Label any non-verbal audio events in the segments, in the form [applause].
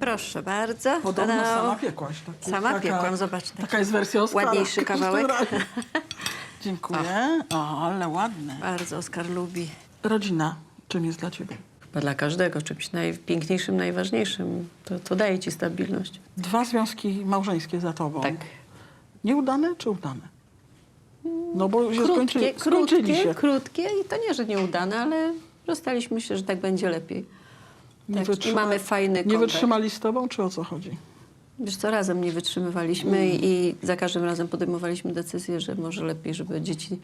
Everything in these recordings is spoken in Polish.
Proszę bardzo. Podobno Tada. sama piekłaś. Tak, Sama piekłam, zobacz, taki Taka jest wersja Oskara. ładniejszy kawałek. [laughs] Dziękuję. O, ale ładne. Bardzo Oskar lubi. Rodzina, czym jest dla ciebie? Chyba dla każdego czymś najpiękniejszym, najważniejszym. To, to daje ci stabilność. Dwa związki małżeńskie za tobą. Tak. Nieudane czy udane? No bo się skończy, Krótkie, skończyli krótkie, się. krótkie i to nie, że nieudane, ale rozstaliśmy się, że tak będzie lepiej. Nie Tak, i mamy fajny Nie wytrzymali z tobą, czy o co chodzi? Wiesz co, razem nie wytrzymywaliśmy Mm. i za każdym razem podejmowaliśmy decyzję, że może lepiej, żeby dzieci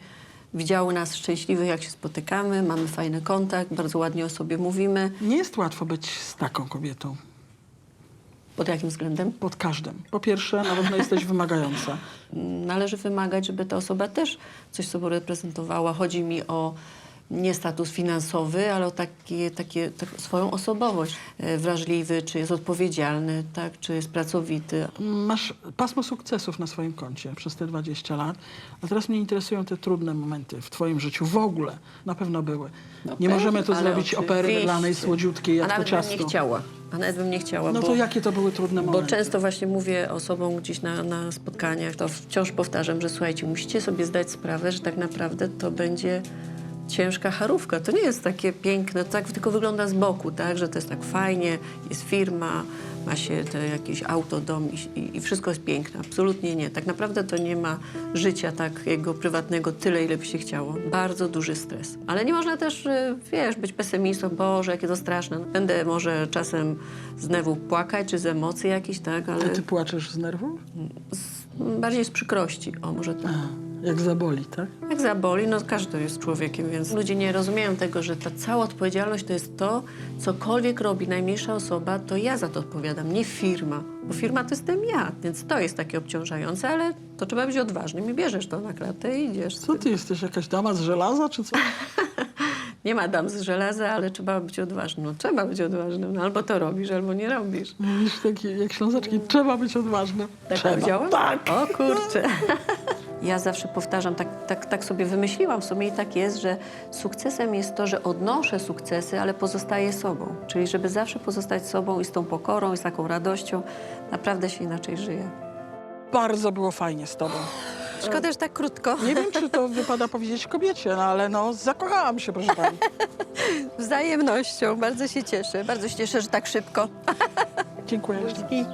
widziały nas szczęśliwych, jak się spotykamy, mamy fajny kontakt, bardzo ładnie o sobie mówimy. Nie jest łatwo być z taką kobietą. Pod jakim względem? Pod każdym. Po pierwsze, na pewno jesteś [laughs] wymagająca. Należy wymagać, żeby ta osoba też coś sobą reprezentowała. Chodzi mi o nie status finansowy, ale o takie, takie, tak, swoją osobowość. E, Wrażliwy, czy jest odpowiedzialny, tak, czy jest pracowity. Masz pasmo sukcesów na swoim koncie przez te 20 lat, a teraz mnie interesują te trudne momenty w twoim życiu w ogóle. Na pewno były. nie możemy tu No Ale zrobić opery wydlanej, słodziutkiej, A jak to nawet bym nie chciała. A nawet bym nie chciała, No bo... to jakie to były trudne Bo momenty? często właśnie mówię osobom gdzieś na, na spotkaniach, to wciąż powtarzam, że słuchajcie, musicie sobie zdać sprawę, że tak naprawdę to będzie ciężka charówka. To nie jest takie piękne, tak tylko wygląda z boku, tak, że to jest tak fajnie, jest firma, ma się te jakieś auto, dom i, i, wszystko jest piękne. Absolutnie nie. Tak naprawdę to nie ma życia takiego prywatnego tyle, ile by się chciało. Bardzo duży stres. Ale nie można też, y, wiesz, być pesymistą, Boże, jakie to straszne. Będę może czasem z nerwów płakać, czy z emocji jakichś, tak, ale A ty płaczesz z nerwów? z, bardziej z przykrości. O, może tak. Jak zaboli, tak? Jak zaboli, no każdy jest człowiekiem, więc ludzie nie rozumieją tego, że ta cała odpowiedzialność to jest to, cokolwiek robi najmniejsza osoba, to ja za to odpowiadam, nie firma. Bo firma to jestem ja, więc to jest takie obciążające, ale to trzeba być odważnym i bierzesz to na klatę i idziesz. Co ty jesteś, jakaś dama z żelaza, czy co? [laughs] Nie ma dam z żelaza, ale trzeba być odważnym. No, trzeba być odważnym, no, albo to robisz, albo nie robisz. Mówisz taki, jak ślązaczki, trzeba być odważnym. Tak trzeba. powiedziałam? Tak. O kurczę. [laughs] Ja zawsze powtarzam, tak, tak, tak sobie wymyśliłam w sumie i tak jest, że sukcesem jest to, że odnoszę sukcesy, ale pozostaję sobą. Czyli żeby zawsze pozostać sobą i z tą pokorą, i z taką radością, naprawdę się inaczej żyje. Bardzo było fajnie z tobą. Szkoda, że tak krótko. Nie wiem, czy to wypada powiedzieć kobiecie, no ale no zakochałam się, proszę pani. [laughs] Wzajemnością. Bardzo się cieszę. Bardzo się cieszę, że tak szybko. Dziękuję. I